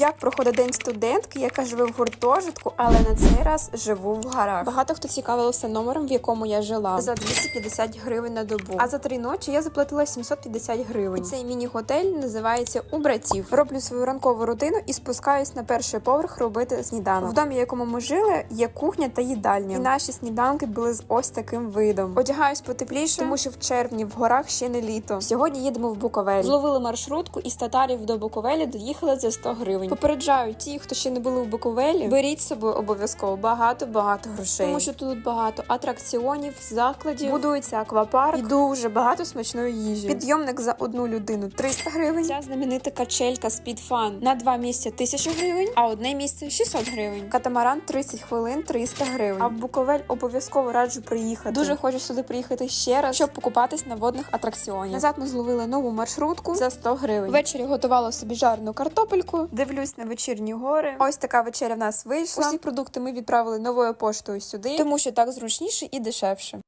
Як проходить день студентки, яка живе в гуртожитку, але на цей раз живу в горах. Багато хто цікавився номером, в якому я жила за 250 гривень на добу. А за три ночі я заплатила 750 гривень. Цей міні-готель називається у братів. Роблю свою ранкову рутину і спускаюсь на перший поверх робити сніданок. В домі, в якому ми жили, є кухня та їдальня. І наші сніданки були з ось таким видом. Одягаюсь потепліше, тому що в червні в горах ще не літо. Сьогодні їдемо в Буковель. Зловили маршрутку із татарів до Буковелі доїхали за 100 гривень. Попереджаю ті, хто ще не були в Буковелі, беріть з собою обов'язково багато багато грошей. Тому що тут багато атракціонів, закладів, будується аквапарк і дуже багато смачної їжі. Підйомник за одну людину 300 гривень. Ця знаменита качелька Fun на два місця 1000 гривень, а одне місце 600 гривень. Катамаран 30 хвилин 300 гривень. А в Буковель обов'язково раджу приїхати. Дуже хочу сюди приїхати ще раз, щоб покупатись на водних атракціонів. Назад ми зловили нову маршрутку за 100 гривень. Ввечері готувала собі жарну картопельку. Дивлюсь на вечірні гори. Ось така вечеря в нас вийшла. Усі продукти ми відправили новою поштою сюди, тому що так зручніше і дешевше.